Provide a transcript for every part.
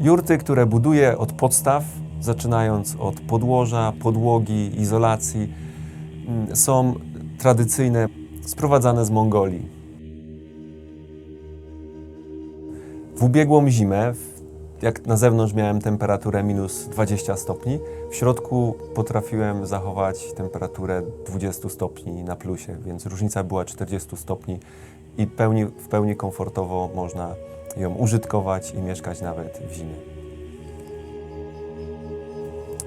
Jurty, które buduję od podstaw, zaczynając od podłoża, podłogi, izolacji, mm, są tradycyjne, sprowadzane z Mongolii. W ubiegłą zimę, jak na zewnątrz miałem temperaturę minus 20 stopni, w środku potrafiłem zachować temperaturę 20 stopni na plusie, więc różnica była 40 stopni i pełni, w pełni komfortowo można ją użytkować i mieszkać nawet w zimie.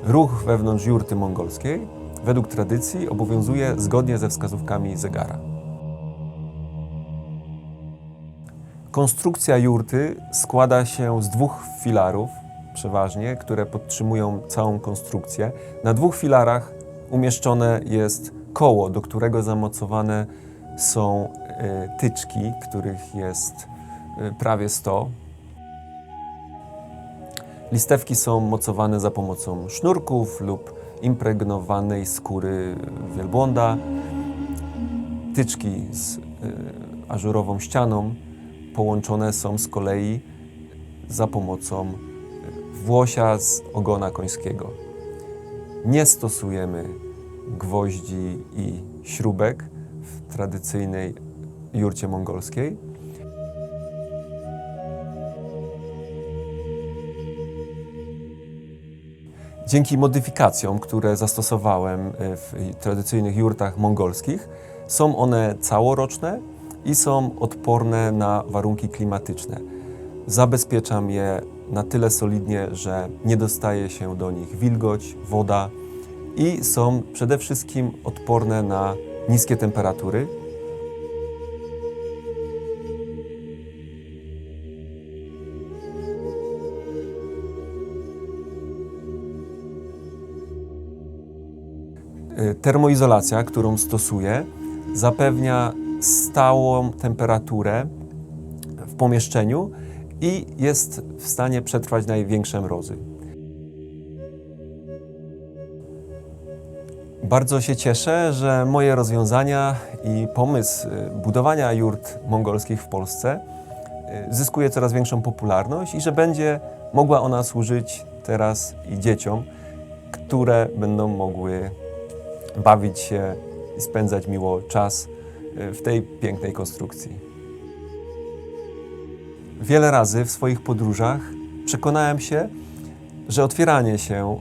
Ruch wewnątrz jurty mongolskiej według tradycji obowiązuje zgodnie ze wskazówkami zegara. Konstrukcja jurty składa się z dwóch filarów, przeważnie, które podtrzymują całą konstrukcję. Na dwóch filarach umieszczone jest koło, do którego zamocowane są e, tyczki, których jest e, prawie 100. Listewki są mocowane za pomocą sznurków lub impregnowanej skóry wielbłąda. Tyczki z y, ażurową ścianą połączone są z kolei za pomocą włosia z ogona końskiego. Nie stosujemy gwoździ i śrubek w tradycyjnej jurcie mongolskiej. Dzięki modyfikacjom, które zastosowałem y, w tradycyjnych jurtach mongolskich, są one całoroczne i są odporne na warunki klimatyczne. Zabezpieczam je na tyle solidnie, że nie dostaje się do nich wilgoć, woda i są przede wszystkim odporne na niskie temperatury. Y, Termoizolacja, którą stosuję, zapewnia stałą temperaturę w pomieszczeniu i jest w stanie przetrwać największe mrozy. Bardzo się cieszę, że moje rozwiązania i pomysł budowania jurt mongolskich w Polsce y, zyskuje coraz większą popularność i że będzie mogła ona służyć teraz i dzieciom, które będą mogły bawić się i spędzać miło czas y, w tej pięknej konstrukcji. Wiele razy w swoich podróżach przekonałem się, że otwieranie się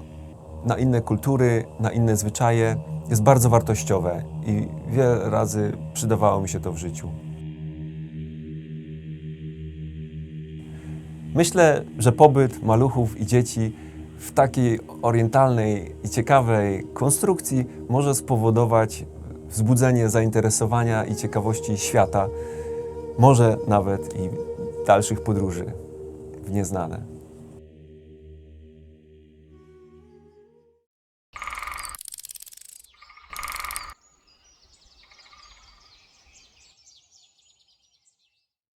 na inne kultury, na inne zwyczaje jest bardzo wartościowe i wiele razy przydawało mi się to w życiu. Myślę, że pobyt maluchów i dzieci w takiej orientalnej i ciekawej konstrukcji może spowodować wzbudzenie zainteresowania i ciekawości świata, może nawet i dalszych podróży w nieznane.